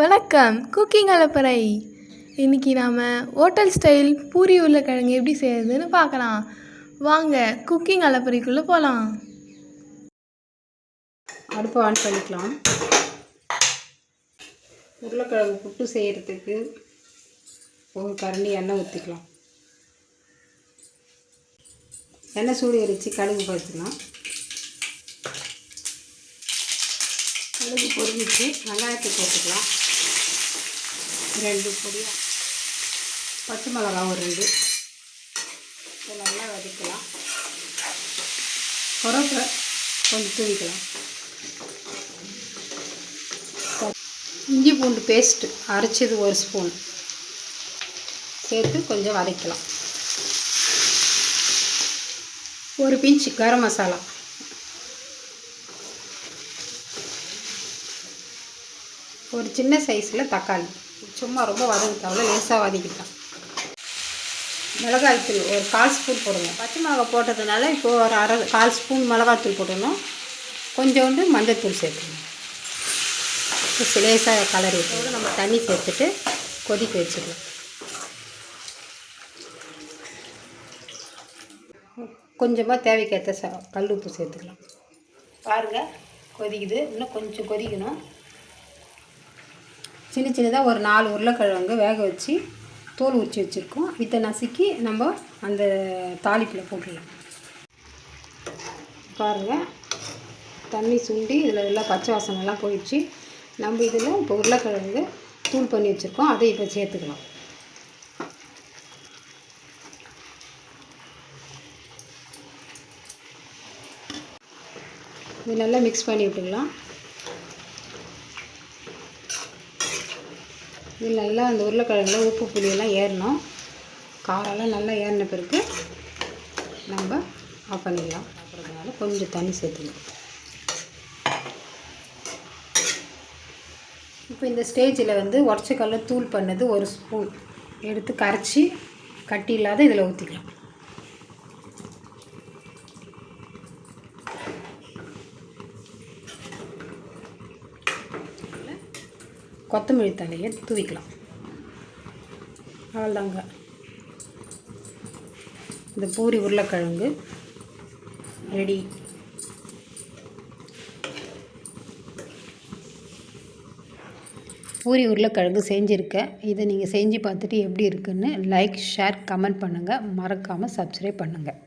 வணக்கம். குக்கிங் அலப்பறை. இன்றைக்கி நாம் ஹோட்டல் ஸ்டைல் பூரி உருளைக்கிழங்கு எப்படி செய்யறதுன்னு பார்க்கலாம். வாங்க குக்கிங் அலப்பறைக்குள்ளே போகலாம் அடுப்பு ஆன் பண்ணிக்கலாம். உருளைக்கிழங்கு புட்டு செய்கிறதுக்கு ஒரு கரண்டி எண்ணெய் ஊற்றிக்கலாம் எண்ணெய் சூடு எரித்து கடுகு பறிச்சுக்கலாம் கடுகு பொரிஞ்சிச்சு வெங்காயத்தை போட்டுக்கலாம். ரெண்டு பொடியாக பச்சை மிளகா ஒரு ரெண்டு. இதை நல்லா வதக்கலாம். கருவேப்பிலை கொஞ்சம் தூவிக்கலாம். இஞ்சி பூண்டு பேஸ்ட்டு அரைச்சது ஒரு ஸ்பூன் சேர்த்து கொஞ்சம் வதக்கலாம். ஒரு பிஞ்ச் கரம் மசாலா. ஒரு சின்ன சைஸில் தக்காளி. சும்மா ரொம்ப வதக்கிட்டாவில் லேசாக வதக்கிட்டான் மிளகாய்த்தூள் ஒரு கால் ஸ்பூன் போடுவோம் பச்சை மிளகாய் போட்டதுனால இப்போ ஒரு அரை கால் ஸ்பூன் மிளகாத்தூள் போடணும் கொஞ்சோண்டு மஞ்சத்தூள் சேர்த்துக்கணும். லேசாக கலர் விட்டு நம்ம தண்ணி சேர்த்துட்டு கொதிக்க வச்சுக்கலாம் கொஞ்சமாக தேவைக்கேற்ற ச கல் உப்பு சேர்த்துக்கலாம். பாருங்கள் கொதிக்குது. இன்னும் கொஞ்சம் கொதிக்கணும். சின்ன சின்னதாக ஒரு நாலு உருளைக்கிழங்கு வேக வச்சு தோல் உரிச்சு வச்சுருக்கோம். இதை நசுக்கி நம்ம அந்த தாளிப்பில் போட்டுடலாம். பாருங்கள் தண்ணி சுண்டி இதில் எல்லாம் பச்சை வாசனெல்லாம் போயிடுச்சு. நம்ம இதில் இப்போ உருளைக்கிழங்கு தூள் பண்ணி வச்சுருக்கோம். அதை இப்போ சேர்த்துக்கலாம். இது நல்லா மிக்ஸ் பண்ணி விட்டுக்கலாம். இது நல்லா அந்த உருளைக்கிழங்குல உப்பு புளியெல்லாம் ஏறணும். காரெல்லாம் நல்லா ஏறின பிறகு நம்ம ஆஃப் பண்ணிடலாம். அப்புறதுனால கொஞ்சம் தண்ணி சேர்த்துக்கணும். இப்போ இந்த ஸ்டேஜில் வந்து உடச்சக்கல்ல தூள் பண்ணது ஒரு ஸ்பூன். எடுத்து கரைச்சி கட்டி இல்லாத இதில் ஊற்றிக்கலாம் கொத்தமல்லி தலையை தூவிக்கலாம். அவ்வளோதாங்க. இந்த பூரி உருளைக்கிழங்கு ரெடி. பூரி உருளைக்கிழங்கு செஞ்சுருக்கேன். இதை நீங்கள் செஞ்சு பார்த்துட்டு எப்படி இருக்குன்னு லைக் ஷேர் கமெண்ட் பண்ணுங்கள் மறக்காமல் சப்ஸ்கிரைப் பண்ணுங்கள்